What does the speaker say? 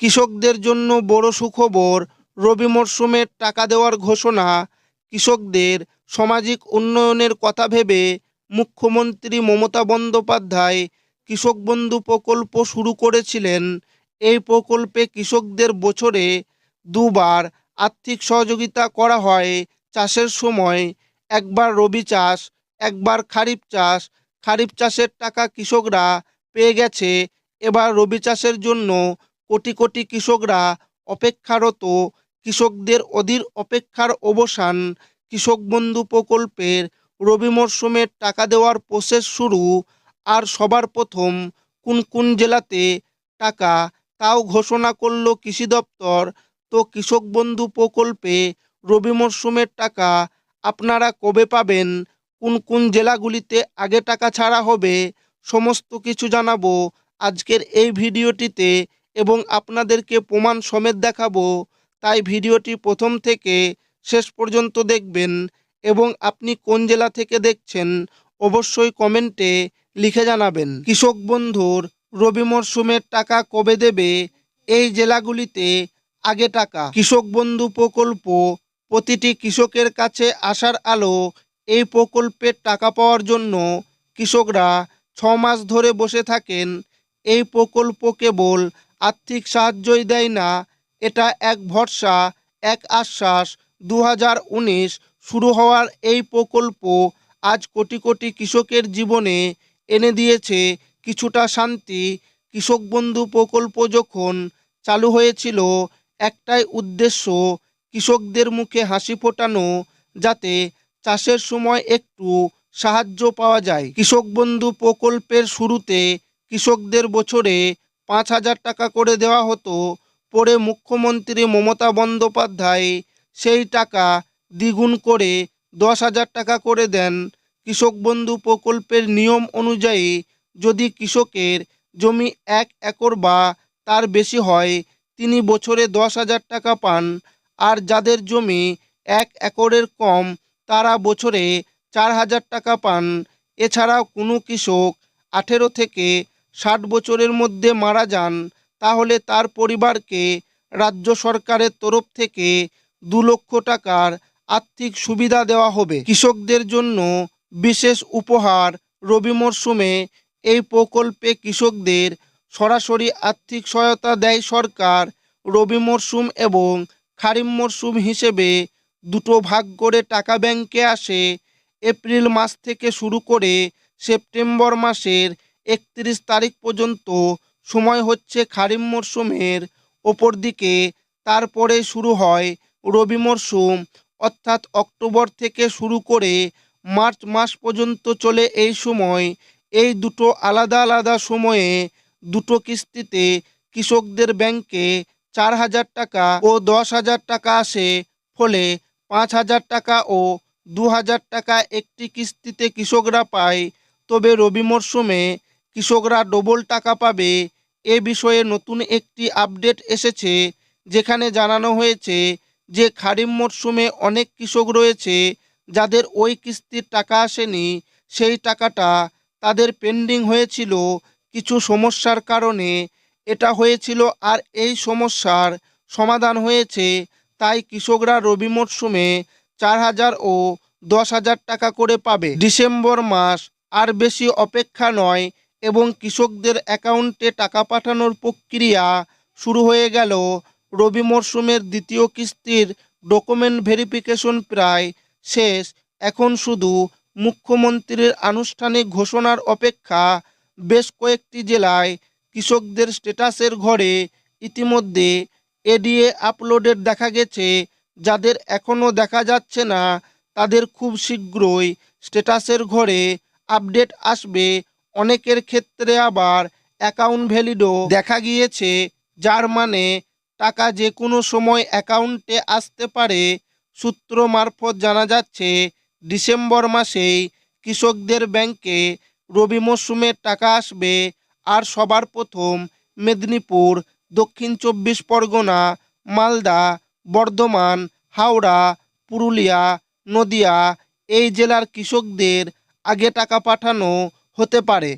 কৃষকদের জন্য বড় সুখবর রবি মরশুমের টাকা দেওয়ার ঘোষণা। কৃষকদের সামাজিক উন্নয়নের কথা ভেবে মুখ্যমন্ত্রী মমতা বন্দ্যোপাধ্যায় কৃষক বন্ধু প্রকল্প শুরু করেছিলেন। এই প্রকল্পে কৃষকদের বছরে দুবার আর্থিক সহযোগিতা করা হয়। চাষের সময় একবার রবি চাষ, একবার খারিফ চাষ। খারিফ চাষের টাকা কৃষকরা পেয়ে গেছে। এবার রবি চাষের জন্য কোটি কোটি কৃষকরা অপেক্ষারত কৃষকদের অধীর অপেক্ষার অবসান কৃষক বন্ধু প্রকল্পের রবি মরশুমের টাকা দেওয়ার প্রসেস শুরু আর সবার প্রথম কোন কোন জেলাতে টাকা তাও ঘোষণা করল কৃষি দপ্তর, তো কৃষক বন্ধু প্রকল্পে রবি মরশুমের টাকা আপনারা কবে পাবেন, কোন কোন জেলাগুলিতে আগে টাকা ছাড়া হবে, সমস্ত কিছু জানাব আজকের এই ভিডিওটিতে। এবং আপনাদেরকে প্রমাণ সমেত দেখাবো। তাই ভিডিওটি প্রথম থেকে শেষ পর্যন্ত দেখবেন এবং আপনি কোন জেলা থেকে দেখছেন অবশ্যই কমেন্টে লিখে জানাবেন। কৃষক বন্ধুর রবি মরশুমের টাকা কবে দেবে? এই জেলাগুলিতে আগে টাকা। কৃষক বন্ধু প্রকল্প প্রতিটি কৃষকের কাছে আসার আলো এই প্রকল্পের টাকা পাওয়ার জন্য কৃষকরা ছ মাস ধরে বসে থাকেন। এই প্রকল্প কেবল আর্থিক সাহায্যই দেয় না, এটা এক ভরসা, এক আশ্বাস। দু শুরু হওয়ার এই প্রকল্প আজ কোটি কোটি কৃষকের জীবনে এনে দিয়েছে কিছুটা শান্তি। কৃষক বন্ধু প্রকল্প যখন চালু হয়েছিল, একটাই উদ্দেশ্য কৃষকদের মুখে হাসি ফোটানো, যাতে চাষের সময় একটু সাহায্য পাওয়া যায়। কৃষক বন্ধু প্রকল্পের শুরুতে কৃষকদের বছরে পাঁচ হাজার টাকা করে দেওয়া হতো। পরে মুখ্যমন্ত্রী মমতা বন্দ্যোপাধ্যায় সেই টাকা দ্বিগুণ করে দশ হাজার টাকা করে দেন। কৃষক বন্ধু প্রকল্পের নিয়ম অনুযায়ী যদি কৃষকের জমি এক একর বা তার বেশি হয়, তিনি বছরে দশ হাজার টাকা পান। আর যাদের জমি এক একরের কম, তারা বছরে চার হাজার টাকা পান। এছাড়াও কোনো কৃষক আঠেরো থেকে ষাট বছরের মধ্যে মারা যান, তাহলে তার পরিবারকে রাজ্য সরকারের তরফ থেকে দু লক্ষ টাকার আর্থিক সুবিধা দেওয়া হবে। কৃষকদের জন্য বিশেষ উপহার রবি মরশুমে এই প্রকল্পে কৃষকদের সরাসরি আর্থিক সহায়তা দেয় সরকার রবি মরশুম এবং খারিফ মরশুম হিসেবে দুটো ভাগ করে টাকা ব্যাংকে আসে। এপ্রিল মাস থেকে শুরু করে সেপ্টেম্বর মাসের একত্রিশ তারিখ পর্যন্ত সময় হচ্ছে খারিফ মরশুমের ওপর দিকে। তারপরে শুরু হয় রবি মরশুম অর্থাৎ অক্টোবর থেকে শুরু করে মার্চ মাস পর্যন্ত চলে এই সময়। এই দুটো আলাদা আলাদা সময়ে দুটো কিস্তিতে কৃষকদের ব্যাংকে চার হাজার টাকা ও দশ হাজার টাকা আসে। ফলে পাঁচ হাজার টাকা ও দু হাজার টাকা একটি কিস্তিতে কৃষকরা পায়। তবে রবি মরশুমে কৃষকরা ডবল টাকা পাবে। এ বিষয়ে নতুন একটি আপডেট এসেছে, যেখানে জানানো হয়েছে যে খারিফ মরশুমে অনেক কৃষক রয়েছে, যাদের ওই কিস্তির টাকা আসেনি, সেই টাকাটা তাদের পেন্ডিং হয়েছিল কিছু সমস্যার কারণে। এটা হয়েছিল আর এই সমস্যার সমাধান হয়েছে, তাই কৃষকরা রবি মরশুমে চার হাজার ও দশ হাজার টাকা করে পাবে। ডিসেম্বর মাস আর বেশি অপেক্ষা নয় এবং কৃষকদের অ্যাকাউন্টে টাকা পাঠানোর প্রক্রিয়া শুরু হয়ে গেল। রবি মরশুমের দ্বিতীয় কিস্তির ডকুমেন্ট ভেরিফিকেশন প্রায় শেষ। এখন শুধু মুখ্যমন্ত্রীর আনুষ্ঠানিক ঘোষণার অপেক্ষা বেশ কয়েকটি জেলায় কৃষকদের স্ট্যাটাসের ঘরে ইতিমধ্যে এডিএ আপলোডের দেখা গেছে। যাদের এখনও দেখা যাচ্ছে না, তাদের খুব শীঘ্রই স্ট্যাটাসের ঘরে আপডেট আসবে অনেকের ক্ষেত্রে আবার অ্যাকাউন্ট ভ্যালিডও দেখা গিয়েছে, যার মানে টাকা যে কোনো সময় অ্যাকাউন্টে আসতে পারে। সূত্র মারফত জানা যাচ্ছে, ডিসেম্বর মাসেই কৃষকদের ব্যাংকে রবি মরশুমের টাকা আসবে আর সবার প্রথম মেদিনীপুর, দক্ষিণ চব্বিশ পরগনা, মালদা, বর্ধমান, হাওড়া, পুরুলিয়া, নদিয়া এই জেলার কৃষকদের আগে টাকা পাঠানো হতে পারে।